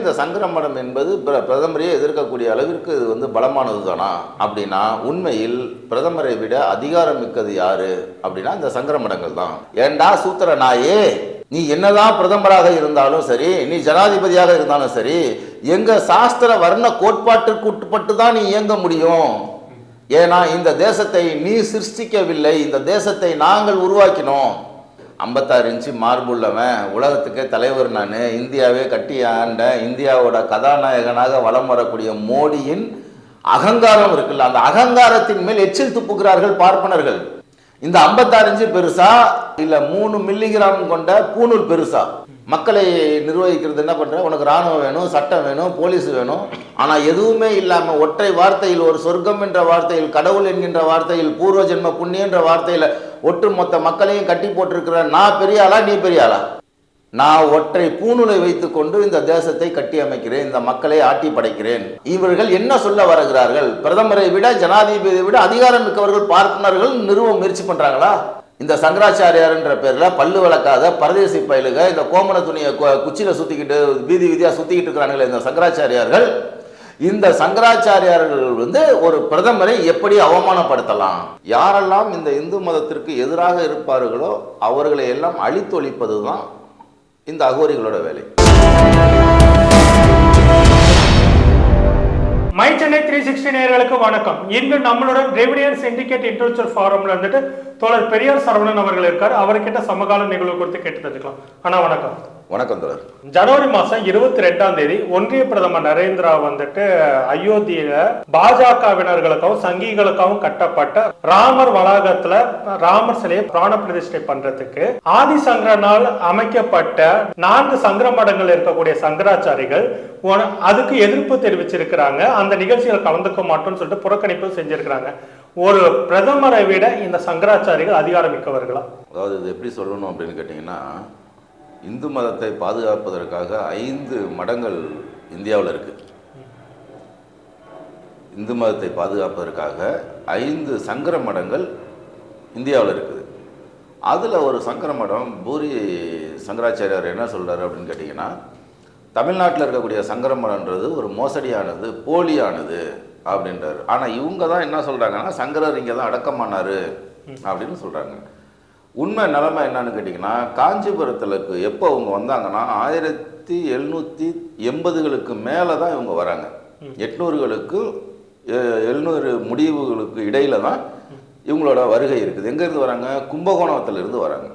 இந்த சங்கரமடம் என்பது பிர- பிரதமரையே எதிர்க்கக்கூடிய அளவிற்கு இது வந்து பலமானது தானா அப்படின்னா உண்மையில் பிரதமரை விட அதிகாரம் மிக்கது யாரு? அப்படின்னா இந்த சங்கரமடங்கள் தான். ஏண்டா சூத்திர நாயே? நீ என்னதான் பிரதமராக இருந்தாலும் சரி நீ ஜனாதிபதியாக இருந்தாலும் சரி எங்க சாஸ்திர வர்ண கோட்பாட்டிற்கு உட்பட்டு தான் நீ இயங்க முடியும். ஏன்னா இந்த தேசத்தை நீ சிருஷ்டிக்கவில்லை இந்த தேசத்தை நாங்கள் உருவாக்கினோம். ஐம்பத்தாறு இன்ச்சு மார்புள்ளவன். உலகத்துக்கே தலைவர் நான். இந்தியாவே கட்டி ஆண்ட இந்தியாவோட கதாநாயகனாக வலம் வரக்கூடிய மோடியின் அகங்காரம் இருக்குல்ல அந்த அகங்காரத்தின் மேல் எச்சில் துப்புகிறார்கள் பார்ப்பனர்கள். இந்த ஐம்பத்தாறு பெருசா இல்ல மூணு மில்லிகிராம் கொண்ட பூணூல் பெருசா? மக்களை நிர்வகிக்கிறது என்ன பண்ற? உனக்கு ராணுவம் வேணும் சட்டம் வேணும் போலீஸ் வேணும். ஆனா எதுவுமே இல்லாம ஒற்றை வார்த்தையில் ஒரு சொர்க்கம் என்ற வார்த்தையில் கடவுள் என்கின்ற வார்த்தையில் பூர்வ ஜென்ம புண்ணியன்ற வார்த்தையில ஒட்டுமொத்த மக்களையும் கட்டி போட்டிருக்கிற நான் பெரிய ஆளா நீ பெரிய ஆளா? நான் ஒற்றை பூணுலை வைத்துக்கொண்டு இந்த தேசத்தை கட்டி அமைக்கிறேன் இந்த மக்களை ஆட்டி படைக்கிறேன். இவர்கள் என்ன சொல்ல வருகிறார்கள்? பிரதமரை விட ஜனாதிபதியை விட அதிகாரம் மிக்கவர்கள் பார்ப்பனர்கள் நிறுவ முயற்சி பண்றாங்களா? இந்த சங்கராச்சாரியார்ன்ற பேர்ல பல்லு வளர்க்காத பரதேசி பயிலுக இந்த கோமண துணியை கு- குச்சியில சுத்திக்கிட்டு வீதி வீதியா சுத்திக்கிட்டு இருக்கிறாங்களே இந்த சங்கராச்சாரியார்கள். இந்த சங்கராச்சாரியார்கள் வந்து ஒரு பிரதமரை எப்படி அவமானப்படுத்தலாம்? யாரெல்லாம் இந்த இந்து மதத்திற்கு எதிராக இருப்பார்களோ அவர்களை எல்லாம் அழித்தொழிப்பது தான் இந்த அகோரிகளோட வேலை. மை சென்னை த்ரீ சிக்ஸ்டி நேர்களுக்கு வணக்கம். இன்று நம்மளோட ரெவினியன் சிண்டிகேட் இன்டெலக்சுவல் ஃபாரம்ல வந்துட்டு தோழர் பெரியார் சரவணன் அவர்கள் இருக்கார். அவர்கிட்ட சமகால நிகழ்வு குறித்து கேட்டு தெரிஞ்சுக்கலாம். அண்ணா வணக்கம். வணக்கம் தொடர் ஜனவரி மாசம் இருபத்தி ரெண்டாம் தேதி ஒன்றிய பிரதமர் நரேந்திரா வந்துட்டு அயோத்தியில பாஜகவினர்களுக்காகவும் சங்கிகளுக்காகவும் கட்டப்பட்ட ராமர் வளாகத்துல ராமர் சிலையை பிராண பிரதிஷ்டை பண்றதுக்கு ஆதி சங்கரனால் அமைக்கப்பட்ட நான்கு சங்கர மடங்கள் இருக்கக்கூடிய சங்கராச்சாரிகள் அதுக்கு எதிர்ப்பு தெரிவிச்சிருக்கிறாங்க. அந்த நிகழ்ச்சியில் கலந்துக்க மாட்டோம்னு சொல்லிட்டு புறக்கணிப்பு செஞ்சிருக்கிறாங்க. ஒரு பிரதமரை விட இந்த சங்கராச்சாரிகள் அதிகாரமிக்கவர்களா? அதாவது இது எப்படி சொல்லணும் அப்படின்னு கேட்டிங்கன்னா இந்து மதத்தை பாதுகாப்பதற்காக ஐந்து மடங்கள் இந்தியாவில் இருக்கு. இந்து மதத்தை பாதுகாப்பதற்காக ஐந்து சங்கர மடங்கள் இந்தியாவில் இருக்குது. அதில் ஒரு சங்கர மடம் பூரி சங்கராச்சாரியார் என்ன சொல்கிறார் அப்படின்னு கேட்டிங்கன்னா தமிழ்நாட்டில் இருக்கக்கூடிய சங்கர மடம்ன்றது ஒரு மோசடியானது போலியானது. அப்படின்றாரு. ஆனால் இவங்க தான் என்ன சொல்கிறாங்கன்னா சங்கரர் இங்கே தான் அடக்கமானாரு அப்படின்னு சொல்கிறாங்க உண்மை நிலைமை என்னன்னு கேட்டிங்கன்னா காஞ்சிபுரத்துலக்கு எப்போ அவங்க வந்தாங்கன்னா ஆயிரத்தி எழுநூற்றி எண்பதுகளுக்கு மேலே தான் இவங்க வராங்க. எட்நூறுகளுக்கு எழுநூறு முடிவுகளுக்கு இடையில தான் இவங்களோட வருகை இருக்குது. எங்கேருந்து வராங்க? கும்பகோணத்திலிருந்து வராங்க.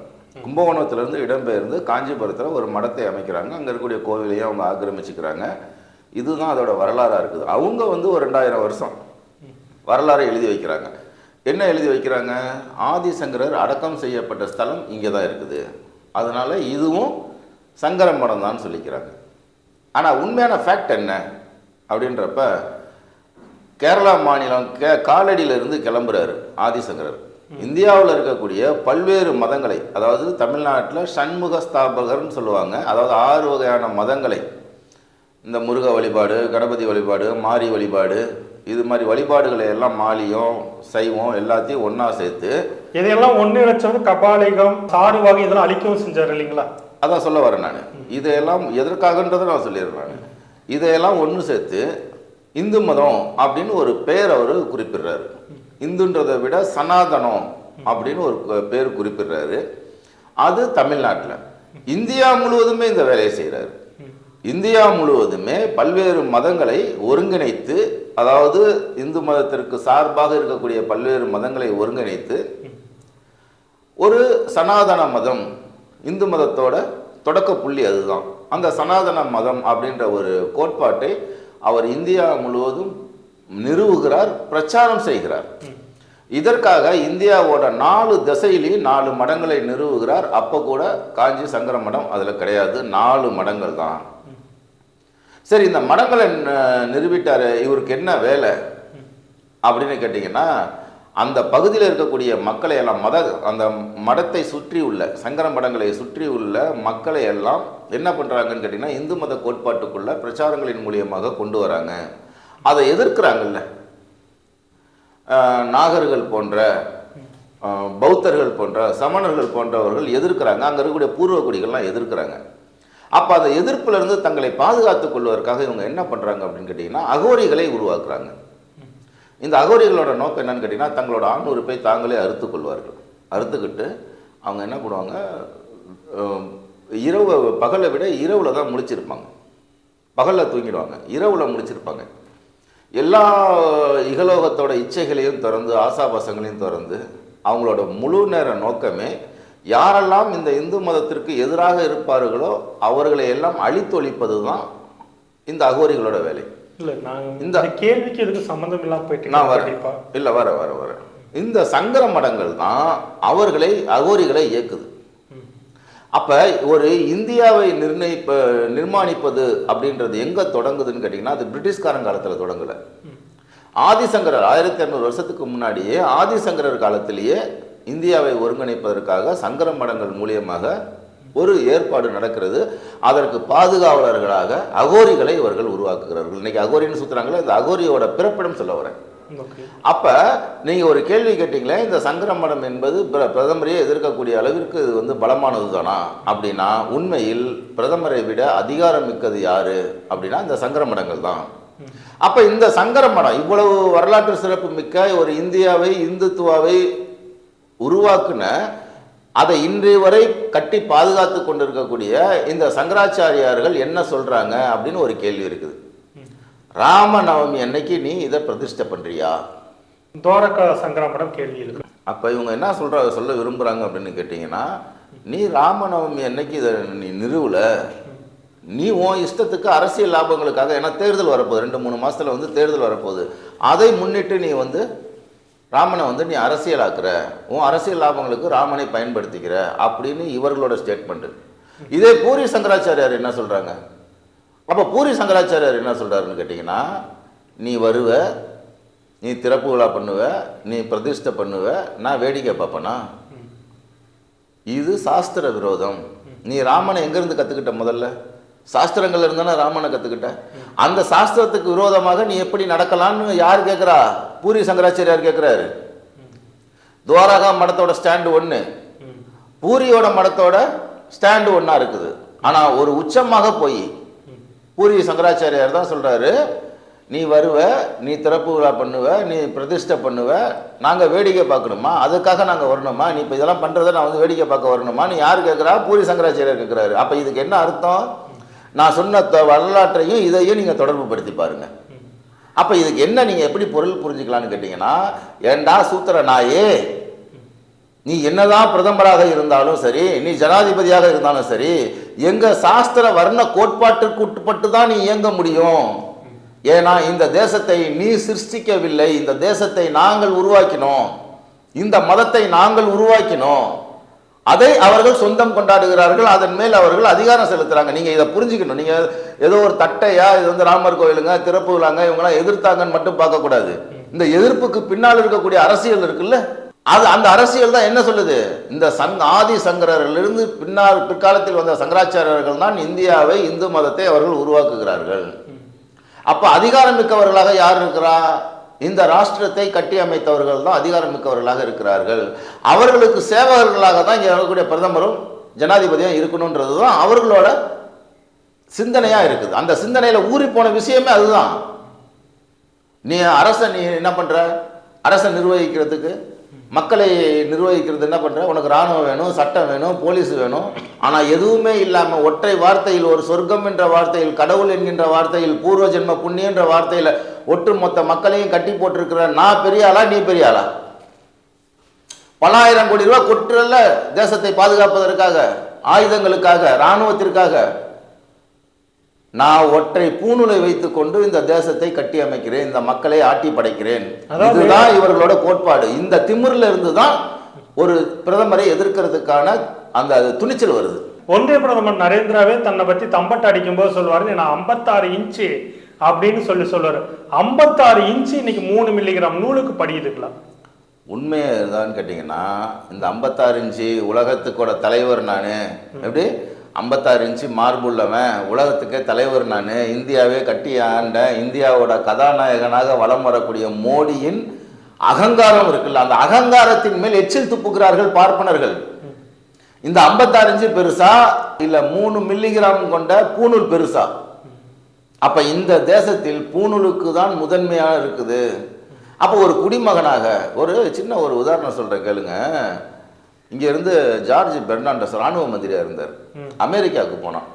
கும்பகோணத்திலிருந்து இடம்பெயர்ந்து காஞ்சிபுரத்தில் ஒரு மடத்தை அமைக்கிறாங்க. அங்கே இருக்கக்கூடிய கோவிலையும் அவங்க ஆக்கிரமிச்சுக்கிறாங்க. இதுதான் அதோட வரலாறாக இருக்குது. அவங்க வந்து ஒரு ரெண்டாயிரம் வருஷம் வரலாறை எழுதி வைக்கிறாங்க. என்ன எழுதி வைக்கிறாங்க? ஆதிசங்கரர் அடக்கம் செய்யப்பட்ட ஸ்தலம் இங்கே தான் இருக்குது. அதனால இதுவும் சங்கர மடம் தான் சொல்லிக்கிறாங்க. ஆனால் உண்மையான ஃபேக்ட் என்ன? அப்படின்றப்ப கேரளா மாநிலம் கே காலடியிலிருந்து கிளம்புறாரு ஆதிசங்கரர். இந்தியாவில் இருக்கக்கூடிய பல்வேறு மதங்களை அதாவது தமிழ்நாட்டில் சண்முக ஸ்தாபகர்னு சொல்லுவாங்க. அதாவது ஆறு வகையான மதங்களை இந்த முருக வழிபாடு கணபதி வழிபாடு மாரி வழிபாடு இது மாதிரி வழிபாடுகளை எல்லாம் மாலியம் சைவம் எல்லாத்தையும் ஒன்றா சேர்த்து இதையெல்லாம் ஒன்றிணைச்சது கபாலிகம் சாருவாகி இதெல்லாம் அழிக்கவும் செஞ்சாரு இல்லைங்களா? அதான் சொல்ல வரேன் நான். இதையெல்லாம் எதற்காகன்றதை நான் சொல்லிடுறேன் நான். இதையெல்லாம் ஒன்று சேர்த்து இந்து மதம் அப்படின்னு ஒரு பேர் அவர் குறிப்பிடுறாரு. இந்துன்றதை விட சனாதனம் அப்படின்னு ஒரு பேர் குறிப்பிடுறாரு. அது தமிழ்நாட்டில். இந்தியா முழுவதுமே இந்த வேலையை செய்கிறாரு இந்தியா முழுவதுமே பல்வேறு மதங்களை ஒருங்கிணைத்து அதாவது இந்து மதத்திற்கு சார்பாக இருக்கக்கூடிய பல்வேறு மதங்களை ஒருங்கிணைத்து ஒரு சனாதன மதம் இந்து மதத்தோட தொடக்க புள்ளி அதுதான். அந்த சனாதன மதம் அப்படின்ற ஒரு கோட்பாட்டை அவர் இந்தியா முழுவதும் நிறுவுகிறார் பிரச்சாரம் செய்கிறார். இதற்காக இந்தியாவோட நாலு திசையிலையும் நாலு மடங்களை நிறுவுகிறார். அப்போ கூட காஞ்சி சங்கர மடம் அதில் கிடையாது. நாலு மடங்கள் தான் சரி இந்த மடங்களை நிரூபிட்டார் இவருக்கு என்ன வேலை? அப்படின்னு கேட்டிங்கன்னா அந்த பகுதியில் இருக்கக்கூடிய மக்களை எல்லாம் மத அந்த மடத்தை சுற்றி உள்ள சங்கர மடங்களை சுற்றி உள்ள மக்களை எல்லாம் என்ன பண்ணுறாங்கன்னு கேட்டிங்கன்னா இந்து மத கோட்பாட்டுக்குள்ள பிரச்சாரங்களின் மூலியமாக கொண்டு வராங்க. அதை எதிர்க்கிறாங்கல்ல. நாகர்கள் போன்ற பௌத்தர்கள் போன்ற சமணர்கள் போன்றவர்கள் எதிர்க்கிறாங்க. அங்கே இருக்கக்கூடிய பூர்வ குடிகள்லாம் எதிர்க்கிறாங்க. அப்போ அந்த எதிர்ப்பிலிருந்து தங்களை பாதுகாத்துக் கொள்வதற்காக இவங்க என்ன பண்ணுறாங்க அப்படின்னு கேட்டிங்கன்னா அகோரிகளை உருவாக்குறாங்க. இந்த அகோரிகளோட நோக்கம் என்னன்னு கேட்டிங்கன்னா தங்களோட ஆண் உறுப்பை தாங்களே அறுத்து கொள்வார்கள். அறுத்துக்கிட்டு அவங்க என்ன பண்ணுவாங்க இரவு பகலை விட இரவில் தான் முடிச்சிருப்பாங்க பகலில் தூங்கிடுவாங்க. இரவில் முடிச்சிருப்பாங்க எல்லா இகலோகத்தோட இச்சைகளையும் திறந்து ஆசாபாசங்களையும் திறந்து அவங்களோட முழு நேர நோக்கமே யாரெல்லாம் இந்த இந்து மதத்திற்கு எதிராக இருப்பார்களோ அவர்களை எல்லாம் அழித்தொழிப்பது தான் இந்த அகோரிகளோட வேலை. இந்த- கேள்விக்கு எதுக்கு சம்பந்தம் இல்லாம போயிட்டு நான் வரேன். இல்லை வர வர வர. இந்த சங்கர மடங்கள் தான் அவர்களை அகோரிகளை இயக்குது. அப்ப ஒரு இந்தியாவை நிர்ணயிப்ப நிர்மாணிப்பது அப்படின்றது எங்க தொடங்குதுன்னு கேட்டிங்கன்னா அது பிரிட்டிஷ்காரன் காலத்துல தொடங்கல. ஆதிசங்கரர் ஆயிரத்தி இரநூறு வருஷத்துக்கு முன்னாடியே ஆதிசங்கரர் காலத்திலேயே இந்தியாவை ஒருங்கிணைப்பதற்காக சங்கர மடங்கள் மூலியமாக ஒரு ஏற்பாடு நடக்கிறது. அதற்கு பாதுகாவலர்களாக அகோரிகளை இவர்கள் உருவாக்குகிறார்கள். இன்னைக்கு அகோரின்னு சுத்துறாங்களே இந்த அகோரியோட பிறப்பிடம் சொல்ல வரேன். அப்ப நீங்க ஒரு கேள்வி கேட்டீங்களே இந்த சங்கர மடம் என்பது பிர- பிரதமரையே எதிர்க்கக்கூடிய அளவிற்கு இது வந்து பலமானது தானா அப்படின்னா உண்மையில் பிரதமரை விட அதிகாரம் மிக்கது யாரு? அப்படின்னா இந்த சங்கர மடங்கள் தான். அப்ப இந்த சங்கர மடம் இவ்வளவு வரலாற்று சிறப்பு மிக்க ஒரு இந்தியாவை இந்துத்துவாவை உருவாக்குன அதை இன்றைய வரை கட்டி பாதுகாத்து கொண்டிருக்கக்கூடிய இந்த சங்கராச்சாரியார்கள் என்ன சொல்றாங்க அப்படின்னு ஒரு கேள்வி இருக்குது. ராமநவமி அன்னைக்கு நீ இதை பிரதிஷ்டை பண்றியா? துவாரகா சங்கராமடம் கேள்வி இருக்கு. அப்ப இவங்க என்ன சொல்ற சொல்ல விரும்புறாங்க அப்படின்னு கேட்டிங்கன்னா நீ ராமநவமி அன்னைக்கு இதை நீ நிறுவல. நீ உன் இஷ்டத்துக்கு அரசியல் லாபங்களுக்காக ஏன்னா தேர்தல் வரப்போகுது ரெண்டு மூணு மாசத்துல வந்து தேர்தல் வரப்போகுது. அதை முன்னிட்டு நீ வந்து ராமனை வந்து நீ அரசியலாக்குற உன் அரசியல் லாபங்களுக்கு ராமனை பயன்படுத்திக்கிற அப்படின்னு இவர்களோட ஸ்டேட்மெண்ட் இதே பூரி சங்கராச்சாரியார் என்ன சொல்கிறாங்க அப்போ பூரி சங்கராச்சாரியார் என்ன சொல்கிறாருன்னு கேட்டிங்கன்னா நீ வருவ நீ திறப்பு விழா பண்ணுவ நீ பிரதிஷ்டை பண்ணுவ நான் வேடிக்கை பார்ப்பேனா? இது சாஸ்திர விரோதம். நீ ராமனை எங்கேருந்து கற்றுக்கிட்ட முதல்ல? சாஸ்திரங்கள்ல இருந்தானே ராமனை கற்றுக்கிட்ட அந்த சாஸ்திரத்துக்கு விரோதமாக நீ எப்படி நடக்கலாம்னு யார் கேட்குறா பூரி சங்கராச்சாரியார் கேட்குறாரு துவாரகா மடத்தோட ஸ்டாண்டு ஒன்று பூரியோட மடத்தோட ஸ்டாண்டு ஒன்றா இருக்குது. ஆனால் ஒரு உச்சமாக போய். பூரி சங்கராச்சாரியார் தான் சொல்கிறாரு நீ வருவ நீ திறப்பு விழா பண்ணுவ நீ பிரதிஷ்டை பண்ணுவ நாங்கள் வேடிக்கை பார்க்கணுமா? அதுக்காக நாங்கள் வரணுமா? நீ இப்போ இதெல்லாம் பண்ணுறதை நான் வந்து வேடிக்கை பார்க்க வரணுமா நீ யார் கேட்குறா பூரி சங்கராச்சாரியார் கேட்குறாரு அப்போ இதுக்கு என்ன அர்த்தம்? நான் சொன்ன த- வரலாற்றையும் இதையும் நீங்கள் தொடர்பு படுத்தி பாருங்க. அப்போ இதுக்கு என்ன நீங்கள் எப்படி பொருள் புரிஞ்சுக்கலாம்னு கேட்டிங்கன்னா ஏண்டா சூத்திர நாயே நீ என்னதான் பிரதமராக இருந்தாலும் சரி நீ ஜனாதிபதியாக இருந்தாலும் சரி எங்கள் சாஸ்திர வர்ண கோட்பாட்டிற்கு உட்பட்டு தான் நீ இயங்க முடியும். ஏன்னா இந்த தேசத்தை நீ சிருஷ்டிக்கவில்லை இந்த தேசத்தை நாங்கள் உருவாக்கினோம். இந்த மதத்தை நாங்கள் உருவாக்கினோம். அதை அவர்கள் சொந்தம் கொண்டாடுகிறார்கள் அதன் மேல் அவர்கள் அதிகாரம் செலுத்துறாங்க. நீங்க இதை புரிஞ்சுக்கணும். நீங்க ஏதோ ஒரு தட்டையா இது வந்து ராமர் கோயிலுங்க திறப்பு விழாங்க இவங்கெல்லாம் எதிர்த்தாங்கன்னு மட்டும் பார்க்கக்கூடாது. இந்த எதிர்ப்புக்கு பின்னால் இருக்கக்கூடிய அரசியல் இருக்குல்ல? அது அந்த அரசியல் தான் என்ன சொல்லுது? இந்த சங் ஆதி சங்கரர்களிலிருந்து பின்னால் பிற்காலத்தில் வந்த சங்கராச்சாரியர்கள் தான் இந்தியாவை இந்து மதத்தை அவர்கள் உருவாக்குகிறார்கள். அப்ப அதிகாரம் மிக்கவர்களாக யார் இருக்கிறா? இந்த ராஷ்டிரத்தை கட்டி அமைத்தவர்கள் தான் அதிகாரம் மிக்கவர்களாக இருக்கிறார்கள். அவர்களுக்கு சேவகர்களாக தான் இங்கே இருக்கக்கூடிய பிரதமரும் ஜனாதிபதியும் இருக்கணுன்றது தான் அவர்களோட சிந்தனையாக இருக்குது. அந்த சிந்தனையில் ஊறி போன விஷயமே அதுதான். நீ அரசை நீ என்ன பண்ணுற அரசை நிர்வகிக்கிறதுக்கு மக்களை நிர்வகிக்கிறது என்ன பண்ணுற உனக்கு ராணுவம் வேணும் சட்டம் வேணும் போலீஸ் வேணும். ஆனால் எதுவுமே இல்லாமல் ஒற்றை வார்த்தையில் ஒரு சொர்க்கம் என்ற வார்த்தையில் கடவுள் என்கின்ற வார்த்தையில் பூர்வ ஜென்ம புண்ணியன்ற ஒட்டு ஒட்டுமொத்த மக்களையும் கட்டி போட்டிருக்கிற நான் பெரிய ஆளா நீ பெரிய ஆளா? பலாயிரம் கோடி ரூபாய் கொட்டுறல தேசத்தை பாதுகாப்பதற்காக ஆயுதங்களுக்காக ராணுவத்திற்காக நான் ஒற்றை பூணுலை வைத்துக்கொண்டு இந்த தேசத்தை கட்டி அமைக்கிறேன் இந்த மக்களை ஆட்டி படைக்கிறேன். இதுதான் இவர்களோட கோட்பாடு. இந்த திமிர்ல இருந்து தான் ஒரு பிரதமரை எதிர்க்கிறதுக்கான அந்த துணிச்சல் வருது. ஒன்றிய பிரதமர் நரேந்திராவே தன்னை பத்தி தம்பட்டு அடிக்கும்போது சொல்லுவாரு நான் 56 இன்ச்சு அப்படின்னு சொல்லி சொல்லுவாரு. 56 இன்ச்சு இன்னைக்கு மூணு மில்லிகிராம் நூலுக்கு படியுதுக்கலாம் உண்மை எதான்னு கேட்டிங்கன்னா இந்த ஐம்பத்தாறு இன்ச்சு உலகத்துக்கோட தலைவர் நான் எப்படி? ஐம்பத்தாறு இன்ச்சு மார்புள்ளவன். உலகத்துக்கே தலைவர் நான். இந்தியாவே கட்டி ஆண்ட இந்தியாவோட கதாநாயகனாக வலம் வரக்கூடிய மோடியின் அகங்காரம் இருக்குல்ல அந்த அகங்காரத்தின் மேல் எச்சில் துப்புகிறார்கள் பார்ப்பனர்கள். இந்த 56 இன்ச்சு பெருசா இல்ல மூணு மில்லிகிராம் கொண்ட பூணூல் பெருசா? அப்ப இந்த தேசத்தில் பூணூலுக்கு தான் முதன்மையாக இருக்குது. அப்போ ஒரு குடிமகனாக ஒரு சின்ன ஒரு உதாரணம் சொல்றேன் கேளுங்க. இங்கேருந்து ஜார்ஜ் பெர்னாண்டஸ் ராணுவ மந்திரியாக இருந்தார். அமெரிக்காவுக்கு போனான்.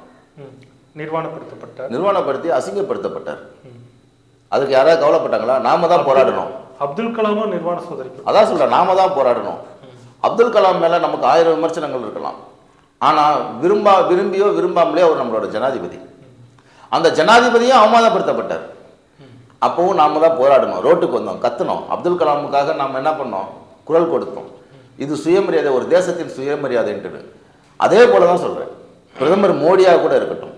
நிர்வாணப்படுத்தப்பட்ட நிர்வாணப்படுத்தி அசிங்கப்படுத்தப்பட்டார். அதுக்கு யாராவது கவலைப்பட்டாங்களா? நாம தான் போராடணும். அப்துல் கலாமும் நிர்வாண சோதரிக்கு அதான் சொல்றேன் நாம தான் போராடணும். அப்துல் கலாம் மேல நமக்கு ஆயிரம் விமர்சனங்கள் இருக்கலாம். ஆனா விரும்பா விரும்பியோ விரும்பாமலேயோ அவர் நம்மளோட ஜனாதிபதி. அந்த ஜனாதிபதியும் அவமானப்படுத்தப்பட்டார். அப்பவும் நாம தான் போராடணும். ரோட்டுக்கு வந்தோம் கத்துனோம். அப்துல் கலாமுக்காக நாம என்ன பண்ணோம்? குரல் கொடுத்தோம். இது சுயமரியாதை ஒரு தேசத்தின் சுயமரியாதைன்ட்டு அதே போல தான் சொல்கிறேன் பிரதமர் மோடியாக கூட இருக்கட்டும்.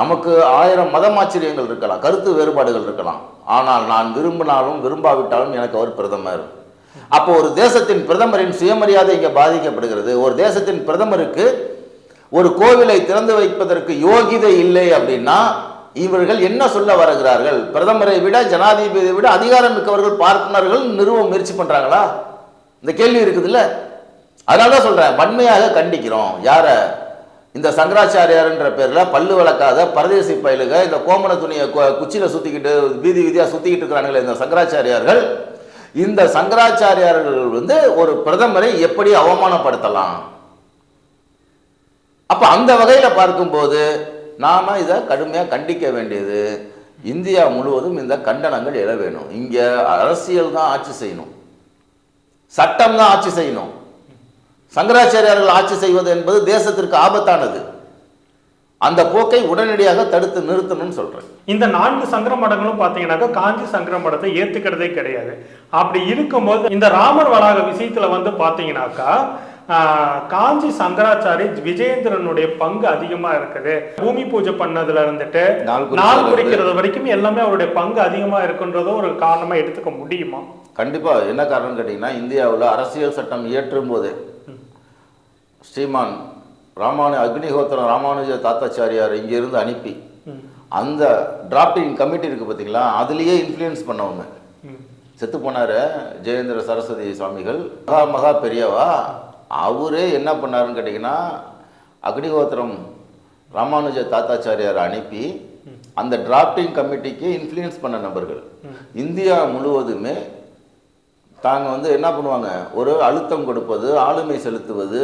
நமக்கு ஆயிரம் மதமாச்சரியங்கள் இருக்கலாம் கருத்து வேறுபாடுகள் இருக்கலாம். ஆனால் நான் விரும்பினாலும் விரும்பாவிட்டாலும் எனக்கு அவர் பிரதமர். அப்போ ஒரு தேசத்தின் பிரதமரின் சுயமரியாதை இங்கே பாதிக்கப்படுகிறது. ஒரு தேசத்தின் பிரதமருக்கு ஒரு கோவிலை திறந்து வைப்பதற்கு யோகிதை இல்லை அப்படின்னா இவர்கள் என்ன சொல்ல வருகிறார்கள்? பிரதமரை விட ஜனாதிபதியை விட அதிகாரம் மிக்கவர்கள் பார்ப்பனர்கள் நிறுவ முயற்சி பண்றாங்களா? இந்த கேள்வி இருக்குதுல்ல? அதனால தான் சொல்றேன் வன்மையாக கண்டிக்கிறோம். யார? இந்த சங்கராச்சாரியார்ன்ற பேர்ல பல்லு வளர்க்காத பரதேசி பயிலுக இந்த கோமண துணியை குச்சியில் குச்சியில சுத்திக்கிட்டு வீதி வீதியா சுத்திக்கிட்டு இருக்கிறாங்களே இந்த சங்கராச்சாரியார்கள். இந்த சங்கராச்சாரியார்கள் வந்து ஒரு பிரதமரை எப்படி அவமானப்படுத்தலாம்? அப்ப அந்த வகையில பார்க்கும்போது நாம இதை கடுமையா கண்டிக்க வேண்டியது. இந்தியா முழுவதும் இந்த கண்டனங்கள் எழ வேணும். இங்க அரசியல் தான் ஆட்சி செய்யணும். சட்டம் தான் ஆட்சி செய்யணும். சங்கராச்சாரியார்கள் ஆட்சி செய்வது என்பது தேசத்திற்கு ஆபத்தானது. அந்த போக்கை உடனடியாக தடுத்து நிறுத்தணும்னு சொல்றேன். இந்த நான்கு சங்கர மடங்களும் பாத்தீங்கன்னாக்கா காஞ்சி சங்கர மடத்தை ஏத்துக்கிறதே கிடையாது. அப்படி இருக்கும்போது இந்த ராமர் வளாக விஷயத்துல வந்து பாத்தீங்கன்னாக்கா காஞ்சி சங்கராச்சாரி விஜயேந்திரனுடைய பங்கு அதிகமா இருக்குது. பூமி பூஜை பண்ணதுல இருந்துட்டு நாள். குறிக்கிறது. வரைக்கும் எல்லாமே அவருடைய பங்கு அதிகமா இருக்குன்றதோ ஒரு காரணமா எடுத்துக்க முடியுமா? கண்டிப்பா. என்ன காரணம் கேட்டீங்கன்னா இந்தியாவில் அரசியல் சட்டம் இயற்றும் போது ஸ்ரீமான் ராமானு அக்னிஹோத்திரம் ராமானுஜ தாத்தாச்சாரியார் இங்கிருந்து அனுப்பி. அந்த டிராப்டிங் கமிட்டி இருக்கு பார்த்தீங்களா அதுலேயே இன்ஃப்ளூயன்ஸ் பண்ணவங்க. செத்து போனாரு ஜெயேந்திர சரஸ்வதி சுவாமிகள். மகா மகா பெரியவா அவரே என்ன பண்ணாருன்னு கேட்டிங்கன்னா அக்னிஹோத்திரம் ராமானுஜ தாத்தாச்சாரியார் அனுப்பி அந்த டிராப்டிங் கமிட்டிக்கு இன்ஃப்ளூயன்ஸ் பண்ண நபர்கள். இந்தியா முழுவதுமே தாங்கள் வந்து என்ன பண்ணுவாங்க? ஒரு அழுத்தம் கொடுப்பது ஆளுமை செலுத்துவது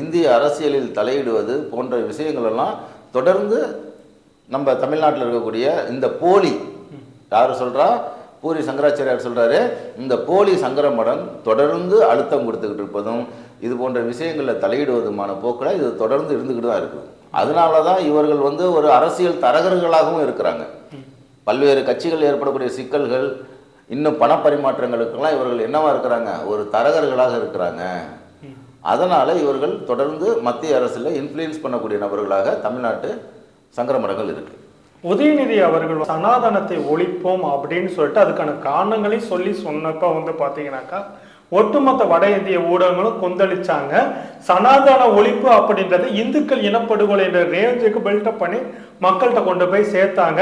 இந்திய அரசியலில் தலையிடுவது போன்ற விஷயங்களெல்லாம் தொடர்ந்து நம்ம தமிழ்நாட்டில் இருக்கக்கூடிய இந்த போலி. யார் சொல்கிறா பூரி சங்கராச்சாரியார் சொல்கிறாரு இந்த போலி சங்கர மடம் தொடர்ந்து அழுத்தம் கொடுத்துக்கிட்டு இருப்பதும் இது போன்ற விஷயங்களில் தலையிடுவதுமான போக்கில் இது தொடர்ந்து இருந்துக்கிட்டு தான் இருக்குது. அதனால தான் இவர்கள் வந்து ஒரு அரசியல் தரகர்களாகவும் இருக்கிறாங்க. பல்வேறு கட்சிகள் ஏற்படக்கூடிய சிக்கல்கள் இன்னும் பணப்பரிமாற்றங்களுக்கெல்லாம் இவர்கள் என்னவா இருக்கிறாங்க? ஒரு தரகர்களாக இருக்கிறாங்க. அதனால இவர்கள் தொடர்ந்து மத்திய அரசில் இன்ஃப்ளூயன்ஸ் பண்ணக்கூடிய நபர்களாக தமிழ்நாட்டு சங்கரமடங்கள் இருக்குது இருக்கு. உதயநிதி அவர்கள் சனாதனத்தை ஒழிப்போம் அப்படின்னு சொல்லிட்டு அதுக்கான காரணங்களையும் சொல்லி சொன்னப்ப வந்து பாத்தீங்கன்னாக்கா ஒட்டுமொத்த வட இந்திய ஊடகங்களும் கொந்தளிச்சாங்க. சனாதன ஒழிப்பு அப்படின்றது இந்துக்கள் இனப்படுகொலை என்ற ரேஞ்சுக்கு பில்டப் பண்ணி மக்கள்கிட்ட கொண்டு போய் சேர்த்தாங்க.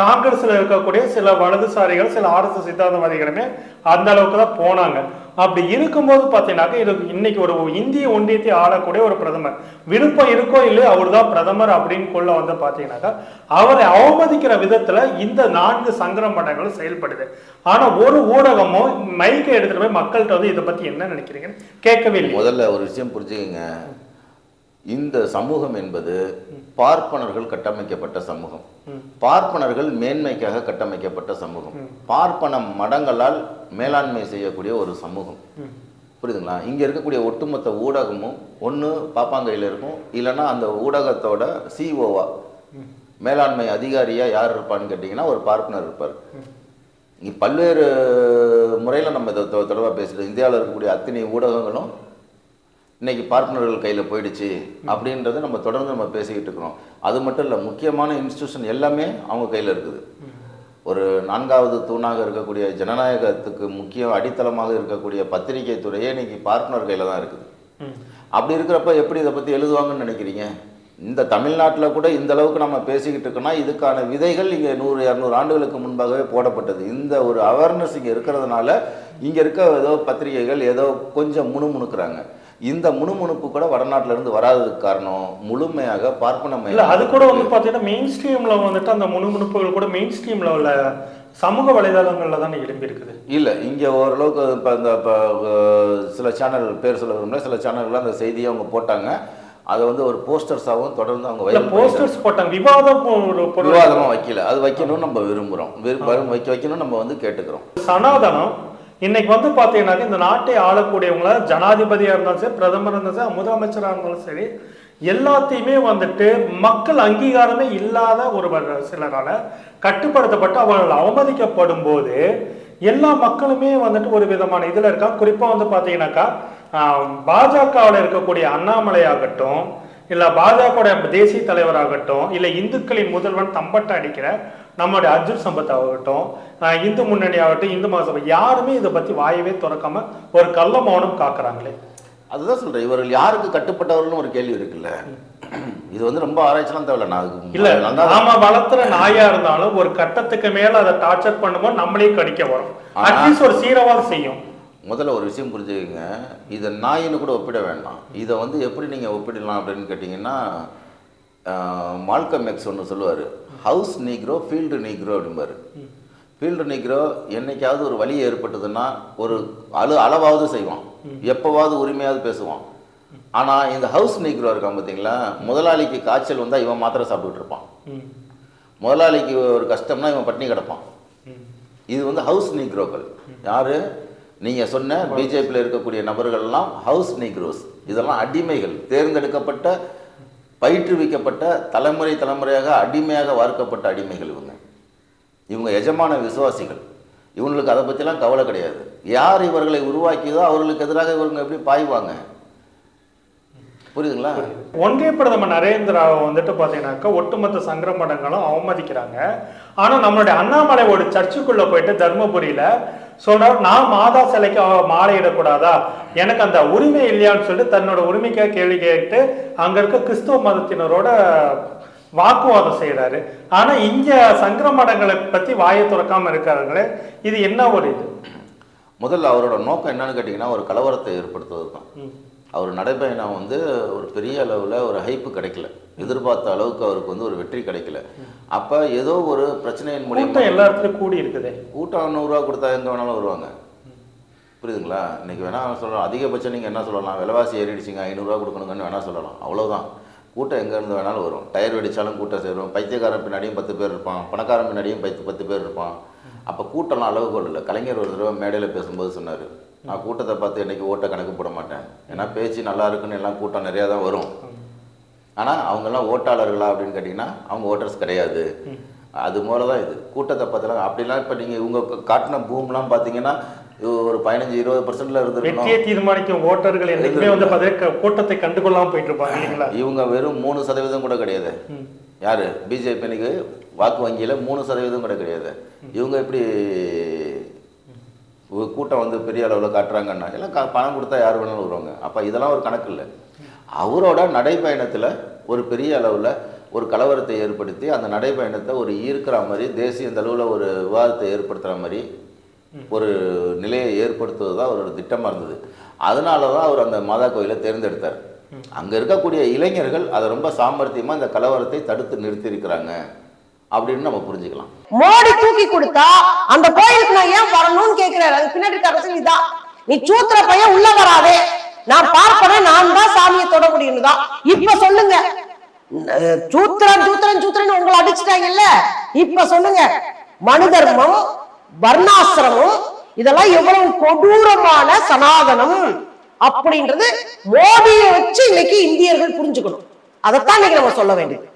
காங்கிரஸ்ல இருக்கக்கூடிய சில வலதுசாரிகள் சில ஆர்எஸ்எஸ் சித்தாந்தவாதிகளுமே அந்த அளவுக்கு தான் போனாங்க. அப்படி இருக்கும்போது பார்த்தீங்கன்னாக்க இது இன்னைக்கு ஒரு இந்திய ஒன்றியத்தை ஆளக்கூடிய ஒரு பிரதமர். விருப்பம் இருக்கோ இல்லையோ அவர் தான் பிரதமர் அப்படின்னு கொள்ள வந்து பார்த்தீங்கன்னாக்கா அவரை அவமதிக்கிற விதத்தில் இந்த நான்கு சங்கர மடங்களும் செயல்படுது. ஆனால் ஒரு ஊடகமோ மைக்கை எடுத்துகிட்டு போய் மக்கள்கிட்ட வந்து இதை பற்றி என்ன நினைக்கிறீங்கன்னு கேட்கவே இல்லை முதல்ல ஒரு விஷயம் புரிஞ்சுக்கங்க. இந்த சமூகம் என்பது பார்ப்பனர்கள் கட்டமைக்கப்பட்ட சமூகம். பார்ப்பனர்கள் மேன்மைக்காக கட்டமைக்கப்பட்ட சமூகம். பார்ப்பன மடங்களால் மேலாண்மை செய்யக்கூடிய ஒரு சமூகம். புரியுதுங்களா? இங்க இருக்கக்கூடிய ஒட்டுமொத்த ஊடகமும் ஒன்று பாப்பாங்கையில் இருக்கும். இல்லைன்னா அந்த ஊடகத்தோட சிஓவா மேலாண்மை அதிகாரியா யார் இருப்பான்னு கேட்டிங்கன்னா ஒரு பார்ப்பனர் இருப்பார். இங்க பல்வேறு முறையில் நம்ம இதை தொ- தொடர்பா பேசுகிறோம் இந்தியாவில் இருக்கக்கூடிய அத்தனை ஊடகங்களும் இன்னைக்கு பார்ப்பனர்கள் கையில் போயிடுச்சு அப்படின்றத நம்ம தொடர்ந்து நம்ம பேசிக்கிட்டு இருக்கிறோம். அது மட்டும் இல்லை முக்கியமான இன்ஸ்டியூஷன் எல்லாமே அவங்க கையில் இருக்குது. ஒரு நான்காவது தூணாக இருக்கக்கூடிய ஜனநாயகத்துக்கு முக்கிய அடித்தளமாக இருக்கக்கூடிய பத்திரிகை துறையே இன்னைக்கு பார்ப்பனர் கையில் தான் இருக்குது. அப்படி இருக்கிறப்ப எப்படி இதை பற்றி எழுதுவாங்கன்னு நினைக்கிறீங்க? இந்த தமிழ்நாட்டில் கூட இந்த அளவுக்கு நம்ம பேசிக்கிட்டு இருக்கோம்னா இதுக்கான விதைகள் இங்கே நூறு இரநூறு ஆண்டுகளுக்கு முன்பாகவே போடப்பட்டது. இந்த ஒரு அவேர்னஸ் இங்கே இருக்கிறதுனால இங்கே இருக்க ஏதோ பத்திரிகைகள் ஏதோ கொஞ்சம் முணுமுணுக்கிறாங்க. இந்த முணுமுணுப்பு கூட வடநாட்டுல இருந்து வராததுக்கு காரணம் முழுமையாக பார்ப்பன இல்ல அது கூட வந்து பாத்தீங்கன்னா மெயின் ஸ்ட்ரீம்ல வந்துட்டு அந்த முணுமுணுப்புகள் கூட மெயின் ஸ்ட்ரீம்ல உள்ள சமூக வலைதளங்கள்ல தானே எழும்பி இருக்குது இல்லை இங்கே ஓரளவுக்கு இப்போ இந்த இப்போ சில சேனல் பேர் சொல்ல விரும்பல சில சேனல்கள் அந்த செய்தியை அவங்க போட்டாங்க. அதை வந்து ஒரு போஸ்டர்ஸாகவும் தொடர்ந்து அவங்க போஸ்டர்ஸ் போட்டாங்க. விவாதம் விவாதமாக வைக்கல. அது வைக்கணும்னு நம்ம விரும்புகிறோம் விரும்ப வைக்க வைக்கணும்னு நம்ம வந்து கேட்டுக்கிறோம். சனாதனம் இன்னைக்கு வந்து பாத்தீங்கன்னாக்க இந்த நாட்டை ஆளக்கூடியவங்கள ஜனாதிபதியாக இருந்தாலும் சரி பிரதமர் இருந்தாலும் சரி முதலமைச்சராக இருந்தாலும் சரி எல்லாத்தையுமே வந்துட்டு மக்கள் அங்கீகாரமே இல்லாத ஒரு வ- சிலரால கட்டுப்படுத்தப்பட்டு அவர்கள் அவமதிக்கப்படும் போது எல்லா மக்களுமே வந்துட்டு ஒரு விதமான இதில் இருக்கா குறிப்பாக வந்து பார்த்தீங்கன்னாக்கா பாஜகவில் இருக்கக்கூடிய அண்ணாமலை ஆகட்டும் இல்லை பாஜக தேசிய தலைவராகட்டும் இல்லை இந்துக்களின் முதல்வன் தம்பட்டை அடிக்கிற நம்மளுடைய அர்ஜுன் சம்பத் ஆகட்டும் இந்து முன்னணி ஆகட்டும் இந்து மகாசபை யாருமே இதை பத்தி வாயவே திறக்காம ஒரு கள்ள மௌனம் காக்குறாங்களே. அதுதான் சொல்கிறேன் இவர்கள் யாருக்கு கட்டுப்பட்டவர்கள்னு ஒரு கேள்வி இருக்குல்ல? இது வந்து ரொம்ப ஆராய்ச்சிலாம் தேவையில்ல. நான் இல்ல நாம வளர்த்துற நாயா இருந்தாலும் ஒரு கட்டத்துக்கு மேல அதை டார்ச்சர் பண்ணும்போது நம்மளே கடிக்க வரும். அட்லீஸ்ட் ஒரு சீரவாது செய்யும். முதல்ல ஒரு விஷயம் புரிஞ்சுக்கங்க. இதை நாயின்னு கூட ஒப்பிட வேண்டாம். இதை வந்து எப்படி நீங்கள் ஒப்பிடலாம் அப்படின்னு கேட்டிங்கன்னா மால்கம் எக்ஸ் ஒன்று சொல்லுவார். ஹவுஸ் நீக்ரோ ஃபீல்டு நீக்ரோ அப்படிம்பார். ஃபீல்டு நீக்ரோ என்னைக்காவது ஒரு வழி ஏற்பட்டதுன்னா ஒரு அழு அளவாவது செய்வான். எப்போவாவது உரிமையாவது பேசுவான். ஆனால் இந்த ஹவுஸ் நீக்ரோ இருக்கான் பார்த்தீங்களா முதலாளிக்கு காய்ச்சல் வந்தால் இவன் மாத்திரை சாப்பிட்டுட்டு இருப்பான். முதலாளிக்கு ஒரு கஷ்டம்னா இவன் பட்டினி கிடப்பான். இது வந்து ஹவுஸ் நீக்ரோக்கள். யார்? நீங்கள் சொன்ன பிஜேபியில் இருக்கக்கூடிய நபர்கள்லாம் ஹவுஸ் நீக்ரோஸ். இதெல்லாம் அடிமைகள். தேர்ந்தெடுக்கப்பட்ட பயிற்றுவிக்கப்பட்ட தலைமுறை தலைமுறையாக அடிமையாக வார்க்கப்பட்ட அடிமைகள் இவங்க. இவங்க எஜமான விசுவாசிகள். இவங்களுக்கு அதை பற்றிலாம் கவலை கிடையாது. யார் இவர்களை உருவாக்கியதோ அவர்களுக்கு எதிராக இவங்க எப்படி பாய்வாங்க? புரியுதுங்களா? ஒன்றிய பிரதமர் நரேந்திராவை வந்துட்டு பார்த்தீங்கன்னாக்கா ஒட்டுமொத்த சங்கர மடங்களும் அவமதிக்கிறாங்க. ஆனால் நம்மளுடைய அண்ணாமலை ஒரு போயிட்டு தர்மபுரியில் சொல்றாரு நான் மாதா சிலைக்கு மாலையிடக்கூடாதா? எனக்கு அந்த உரிமை இல்லையான்னு சொல்லிட்டு தன்னோட உரிமைக்காக கேள்வி கேட்டு அங்க இருக்க கிறிஸ்துவ மதத்தினரோட வாக்குவாதம் செய்யறாரு ஆனா இங்க சங்கர மடங்களை பத்தி வாயை திறக்காம இருக்காருங்களே இது என்ன ஒரு இது? முதல்ல அவரோட நோக்கம் என்னன்னு கேட்டிங்கன்னா ஒரு கலவரத்தை ஏற்படுத்துவது தான். அவர் நடைபயணம் வந்து ஒரு பெரிய அளவில் ஒரு ஹைப்பு கிடைக்கல. எதிர்பார்த்த அளவுக்கு அவருக்கு வந்து ஒரு வெற்றி கிடைக்கல. அப்போ ஏதோ ஒரு பிரச்சனையின் மூலியமா கூட்டம் எல்லா இடத்துலயும் கூடி இருக்குதே. கூட்டம் நூறுரூவா கொடுத்தா எங்கே வேணாலும் வருவாங்க. புரியுதுங்களா? இன்னைக்கு வேணா சொல்லலாம். அதிகபட்சம் நீங்கள் என்ன சொல்லலாம்? விலைவாசி ஏறிடுச்சிங்க ஐநூறுரூவா கொடுக்கணுங்கன்னு வேணா சொல்லலாம். அவ்வளவுதான். கூட்டம் எங்கேருந்து வேணாலும் வரும். டயர் வெடிச்சாலும் கூட்டம் சேரும். பைத்தியக்காரன் பின்னாடியும் பத்து பேர் இருப்பான். பணக்காரன் பின்னாடியும் பத்து பத்து பேர் இருப்பான். அப்போ கூட்டம்லாம் அளவுகோல் இல்லை. கலைஞர் ஒரு தடவை மேடையில் பேசும்போது சொன்னார். நான் கூட்டத்தை பார்த்து என்னைக்கு ஓட்டை கணக்கு போட மாட்டேன். ஏன்னா பேச்சு நல்லா இருக்குன்னு எல்லாம் கூட்டம் நிறையா தான் வரும். ஆனால் அவங்கெல்லாம் ஓட்டாளர்களா அப்படின்னு கேட்டிங்கன்னா அவங்க ஓட்டர்ஸ் கிடையாது. அது போல தான் இது. கூட்டத்தை பார்த்தலாம் அப்படிலாம் இப்போ நீங்கள் இவங்க காட்டின பூம்லாம் பார்த்தீங்கன்னா ஒரு பதினஞ்சு இருபது பர்சன்ட்ல வெற்றியை தீர்மானிக்கும் ஓட்டர்கள் என்னைக்குமே வந்து கூட்டத்தை கண்டுகொள்ளாம போயிட்டு இருப்பாங்க இல்லைங்களா? இவங்க வெறும் மூணு சதவீதம் கூட கிடையாது. யாரு? பிஜேபி அன்னைக்கு வாக்கு வங்கியில் மூணு சதவீதம் கூட கிடையாது. இவங்க எப்படி கூட்டம் வந்து பெரிய அளவில் காட்டுறாங்கன்னா எல்லாம் கா- பணம் கொடுத்தா யார் வேணாலும் வருவாங்க. அப்போ இதெல்லாம் ஒரு கணக்கு இல்லை. அவரோட நடைப்பயணத்தில் ஒரு பெரிய அளவில் ஒரு கலவரத்தை ஏற்படுத்தி அந்த நடைப்பயணத்தை ஒரு ஈர்க்கிற மாதிரி தேசிய தளவில் ஒரு விவாதத்தை ஏற்படுத்துகிற மாதிரி ஒரு நிலையை ஏற்படுத்துவது தான் அவரோட திட்டமாக இருந்தது. அதனால தான் அவர் அந்த மாதா கோயிலை தேர்ந்தெடுத்தார். அங்கே இருக்கக்கூடிய இளைஞர்கள் அதை ரொம்ப சாமர்த்தியமாக இந்த கலவரத்தை தடுத்து நிறுத்தியிருக்கிறாங்க. அப்படின்னு நம்ம புரிஞ்சுக்கலாம். மோடி தூக்கி கொடுத்தா அந்த கோயிலுக்கு நான் ஏன் வரணும்னு கேட்கிறாரு? அது பின்னாடி இருக்க அரசு இதான். நீ சூத்திர பையன் உள்ள வராதே. நான் பார்ப்பேன் நான் தான் சாமியை தொட முடியும் தான். இப்ப சொல்லுங்க. சூத்திரன் சூத்திரன் சூத்திரன் உங்களை அடிச்சுட்டாங்கல்ல? இப்ப சொல்லுங்க. மனு தர்மம் வர்ணாசிரமம் இதெல்லாம் எவ்வளவு கொடூரமான சனாதனம் அப்படின்றது மோடியை வச்சு இன்னைக்கு இந்தியர்கள் புரிஞ்சுக்கணும். அதைத்தான் இன்னைக்கு நம்ம சொல்ல வேண்டியது.